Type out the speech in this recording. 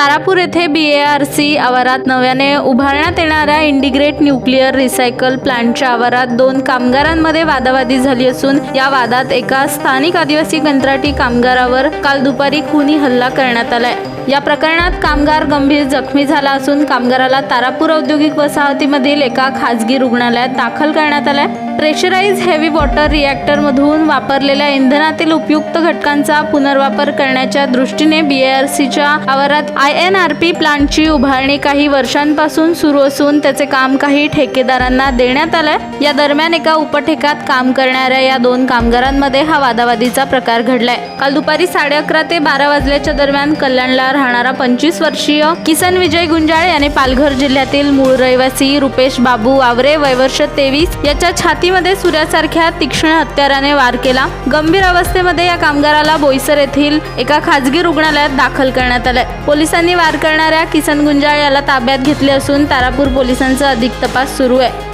तारापूर येथे बी A R C आवारात नव्याने उभारण्यात येणाऱ्या इंडिग्रेट न्यूक्लिअर रिसायकल प्लांटच्या आवारात दोन कामगारांमध्ये वादावादी झाली असून या वादात एका स्थानिक आदिवासी कंत्राटी कामगारावर काल दुपारी खुनी हल्ला करण्यात आलाय. या प्रकरणात कामगार गंभीर जखमी झाला असून कामगाराला तारापूर औद्योगिक वसाहतीमधील एका खाजगी रुग्णालयात दाखल करण्यात आलाय. प्रेशराइज हेवी वॉटर रिॲक्टरमधून वापरलेल्या इंधनातील उपयुक्त घटकांचा पुनर्वापर करण्याच्या दृष्टीने बी आर सीच्या आवारात आय एन आर पी प्लांटची उभारणी काही वर्षांपासून सुरू असून त्याचे काम काही ठेकेदारांना देण्यात आलंय. या दरम्यान एका उपठेकात काम करणाऱ्या या दोन कामगारांमध्ये हा वादावादीचा प्रकार घडलाय. काल दुपारी साडे अकरा ते बारा वाजल्याच्या दरम्यान कल्याणला राहणारा पंचवीस वर्षीय किसन विजय गुंजाळे याने पालघर जिल्ह्यातील मूळ रहिवासी रुपेश बाबू वावरे वयवर्ष तेवीस याच्या छाती छातीमध्ये सूर्यासारख्या तीक्ष्ण हत्याराने वार केला. गंभीर अवस्थेमध्ये या कामगाराला बोईसर येथील एका खाजगी रुग्णालयात दाखल करण्यात आलंय पोलिसांनी वार करणाऱ्या किसन गुंजाळ याला ताब्यात घेतले असून तारापूर पोलिसांचा अधिक तपास सुरू आहे.